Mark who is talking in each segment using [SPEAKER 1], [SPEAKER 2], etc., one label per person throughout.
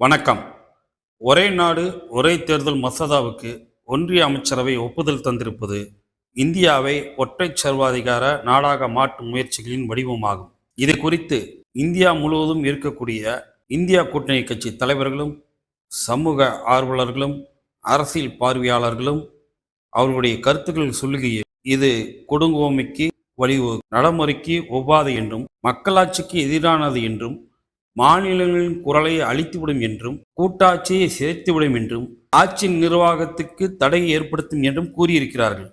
[SPEAKER 1] வணக்கம். ஒரே நாடு ஒரே தேர்தல் மசோதாவுக்கு ஒன்றிய அமைச்சரவை ஒப்புதல் தந்திருப்பது இந்தியாவை ஒற்றை சர்வாதிகார நாடாக மாற்றும் முயற்சிகளின் வடிவமாகும். இது குறித்து இந்தியா முழுவதும் இருக்கக்கூடிய இந்தியா கூட்டணி கட்சி தலைவர்களும் சமூக ஆர்வலர்களும் அரசியல் பார்வையாளர்களும் அவர்களுடைய கருத்துக்கள் சொல்லுகையில் இது கொடுங்கோமைக்கு வழிவகு நடைமுறைக்கு ஒவ்வாது என்றும் மக்களாட்சிக்கு எதிரானது என்றும் மாநிலங்களின் குரலை அழித்துவிடும் என்றும் கூட்டாட்சியை சிதைத்துவிடும் என்றும் ஆட்சி நிர்வாகத்துக்கு தடை ஏற்படுத்தும் என்றும் கூறியிருக்கிறார்கள்.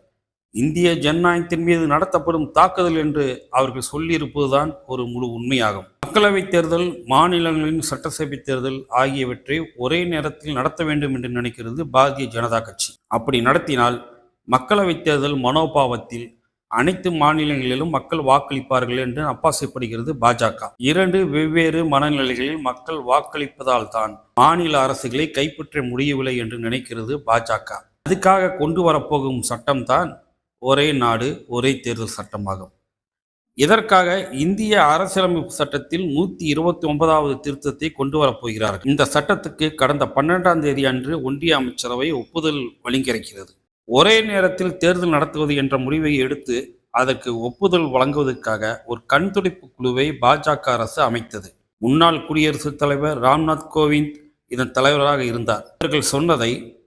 [SPEAKER 1] இந்திய ஜனநாயகத்தின் மீது நடத்தப்படும் தாக்குதல் என்று அவர்கள் சொல்லியிருப்பதுதான் ஒரு முழு உண்மையாகும். மக்களவைத் தேர்தல் மாநிலங்களின் சட்டசபை தேர்தல் ஆகியவற்றை ஒரே நேரத்தில் நடத்த வேண்டும் என்று நினைக்கிறது பாரதிய ஜனதா கட்சி. அப்படி நடத்தினால் மக்களவைத் தேர்தல் மனோபாவத்தில் அனைத்து மாநிலங்களிலும் மக்கள் வாக்களிப்பார்கள் என்று அப்பாசைப்படுகிறது பாஜக. இரண்டு வெவ்வேறு மனநிலைகளில் மக்கள் வாக்களிப்பதால் தான் மாநில அரசுகளை கைப்பற்ற முடியவில்லை என்று நினைக்கிறது பாஜக. அதுக்காக கொண்டு வரப்போகும் சட்டம்தான் ஒரே நாடு ஒரே தேர்தல் சட்டமாகும். இதற்காக இந்திய அரசியலமைப்பு சட்டத்தில் நூத்தி இருபத்தி ஒன்பதாவது திருத்தத்தை கொண்டு வரப்போகிறார்கள். இந்த சட்டத்துக்கு கடந்த பன்னெண்டாம் தேதி அன்று ஒன்றிய அமைச்சரவை ஒப்புதல் வழங்கியிருக்கிறது. ஒரே நேரத்தில் தேர்தல் நடத்துவது என்ற முடிவை எடுத்து அதற்கு ஒப்புதல் வழங்குவதற்காக ஒரு கண்துடைப்பு குழுவை பாஜக அரசு அமைத்தது. முன்னாள் குடியரசுத் தலைவர் ராம்நாத் கோவிந்த் இதன் தலைவராக இருந்தார். இவர்கள் சொன்னதை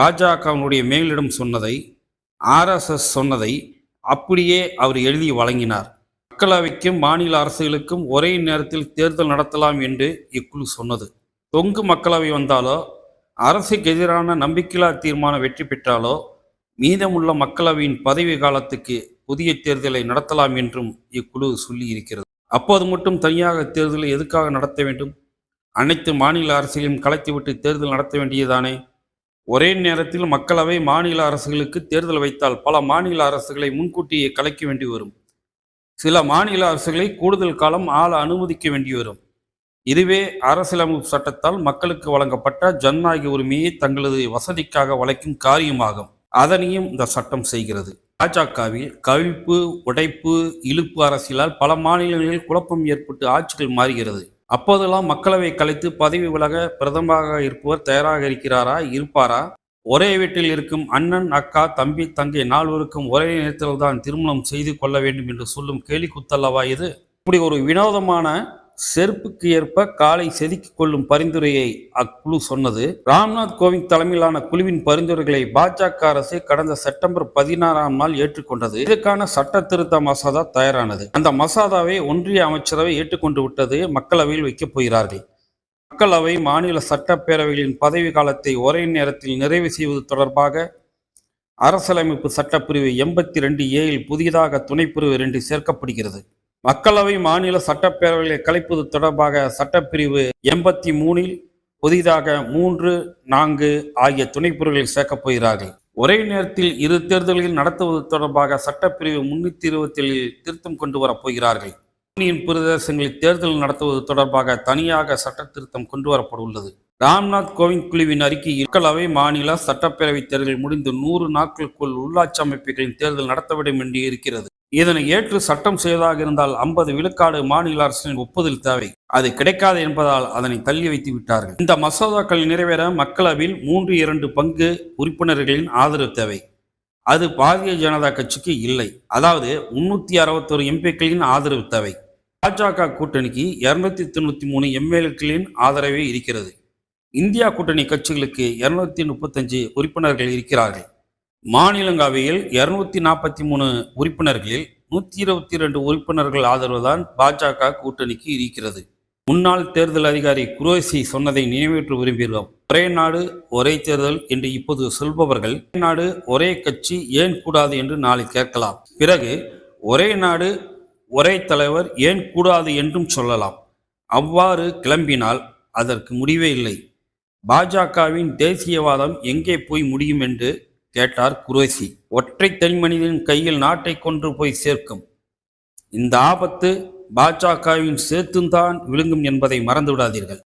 [SPEAKER 1] பாஜகவினுடைய மேலிடம் சொன்னதை ஆர்எஸ்எஸ் சொன்னதை அப்படியே அவர் எழுதி வழங்கினார். மக்களவைக்கும் மாநில அரசுகளுக்கும் ஒரே நேரத்தில் தேர்தல் நடத்தலாம் என்று இக்குழு சொன்னது. தொங்கு மக்களவை வந்தாலோ அரசுக்கு எதிரான நம்பிக்கையில்லா தீர்மானம் வெற்றி பெற்றாலோ மீதமுள்ள மக்களவையின் பதவி காலத்துக்கு புதிய தேர்தலை நடத்தலாம் என்றும் இக்குழு சொல்லி இருக்கிறது அப்போது மட்டும் தனியாக தேர்தலை எதுக்காக நடத்த வேண்டும்? அனைத்து மாநில அரசுகளையும் கலைத்துவிட்டு தேர்தல் நடத்த வேண்டியதானே ஒரே நேரத்தில் மக்களவை மாநில அரசுகளுக்கு தேர்தல் வைத்தால் பல மாநில அரசுகளை முன்கூட்டியே கலைக்க வேண்டி வரும். சில மாநில அரசுகளை கூடுதல் காலம் ஆள அனுமதிக்க வேண்டி வரும். இதுவே அரசியலமைப்பு சட்டத்தால் மக்களுக்கு வழங்கப்பட்ட ஜனநாயக உரிமையை தங்களது வசதிக்காக வளைக்கும் காரியமாகும். அதனையும் இந்த சட்டம் செய்கிறது. பாஜகவில் கவிழ்ப்பு உடைப்பு இழுப்பு அரசியலால் பல மாநிலங்களில் குழப்பம் ஏற்பட்டு ஆட்சிகள் மாறுகிறது. அப்போதெல்லாம் மக்களவை கலைத்து பதவி விலக பிரதமராக இருப்பவர் தயாராக இருக்கிறாரா இருப்பாரா? ஒரே வீட்டில் இருக்கும் அண்ணன் அக்கா தம்பி தங்கை நால்வருக்கும் ஒரே நேரத்தில் தான் திருமணம் செய்து கொள்ள வேண்டும் என்று சொல்லும் கேலி குத்தல்லவா இது? இப்படி ஒரு வினோதமான செருப்புக்கு ஏற்ப காலை செதுக்கிக் கொள்ளும் பரிந்துரையை அக்குழு சொன்னது. ராம்நாத் கோவிந்த் தலைமையிலான குழுவின் பரிந்துரைகளை பாஜக அரசு கடந்த செப்டம்பர் பதினாறாம் நாள் ஏற்றுக்கொண்டது. இதற்கான சட்ட திருத்த மசோதா தயாரானது. அந்த மசோதாவை ஒன்றிய அமைச்சரவை ஏற்றுக்கொண்டு விட்டது மக்களவையில் வைக்கப் போகிறார்கள். மக்களவை மாநில சட்டப்பேரவைகளின் பதவி காலத்தை ஒரே நேரத்தில் நிறைவு செய்வது தொடர்பாக அரசியலமைப்பு சட்டப்பிரிவு எண்பத்தி ரெண்டு ஏயில் புதிதாக துணைப்பிரிவு ரெண்டு சேர்க்கப்படுகிறது. மக்களவை மாநில சட்டப்பேரவைகளை கலைப்பது தொடர்பாக சட்டப்பிரிவு எண்பத்தி மூணில் புதிதாக மூன்று நான்கு ஆகிய துணைப்பிரிவுகளில் சேர்க்கப் போகிறார்கள். ஒரே நேரத்தில் இரு தேர்தல்களில் நடத்துவது தொடர்பாக சட்டப்பிரிவு முன்னூத்தி இருபத்தி ஏழில் திருத்தம் கொண்டு வரப் போகிறார்கள். யூனியன் பிரதேசங்களில் தேர்தல் நடத்துவது தொடர்பாக தனியாக சட்ட திருத்தம் கொண்டு வரப்படுள்ளது ராம்நாத் கோவிந்த் குழுவின் அறிக்கை மக்களவை மாநில சட்டப்பேரவை தேர்தல் முடிந்து நூறு நாட்களுக்குள் உள்ளாட்சி அமைப்புகளின் தேர்தல் நடத்தப்படும் என்று இருக்கிறது. இதனை ஏற்று சட்டம் செய்வதாக இருந்தால் ஐம்பது விழுக்காடு மாநில அரசின் ஒப்புதல் தேவை. அது கிடைக்காது என்பதால் அதனை தள்ளி வைத்து விட்டார்கள். இந்த மசோதாக்கள் நிறைவேற மக்களவையில் மூன்று இரண்டு பங்கு உறுப்பினர்களின் ஆதரவு தேவை. அது பாரதிய ஜனதா கட்சிக்கு இல்லை. அதாவது முன்னூத்தி அறுபத்தொரு எம்பிக்களின் ஆதரவு தேவை. பாஜக கூட்டணிக்கு இருநூத்தி தொண்ணூத்தி மூணு எம்எல்ஏக்களின் ஆதரவே இருக்கிறது. இந்தியா கூட்டணி கட்சிகளுக்கு இருநூத்தி முப்பத்தஞ்சு உறுப்பினர்கள் இருக்கிறார்கள். மாநிலங்களவையில் இருநூத்தி நாற்பத்தி மூணு உறுப்பினர்களில் நூற்றி இருபத்தி ரெண்டு உறுப்பினர்கள் ஆதரவு தான் பாஜக கூட்டணிக்கு இருக்கிறது. முன்னாள் தேர்தல் அதிகாரி குரோசி சொன்னதை நினைவேற்ற விரும்புகிறோம். ஒரே நாடு ஒரே தேர்தல் என்று இப்போது சொல்பவர்கள் ஒரே நாடு ஒரே கட்சி ஏன் கூடாது என்று நாளை கேட்கலாம். பிறகு ஒரே நாடு ஒரே தலைவர் ஏன் கூடாது என்றும் சொல்லலாம். அவ்வாறு கிளம்பினால் அதற்கு முடிவே இல்லை. பாஜகவின் தேசியவாதம் எங்கே போய் முடியும் என்று கேட்டார் குரேசி ஒற்றை தனிமனிதனின் கையில் நாட்டை கொன்று போய் சேர்க்கும். இந்த ஆபத்து பாஜகவின் சேர்த்துந்தான் விழுங்கும் என்பதை மறந்துவிடாதீர்கள்.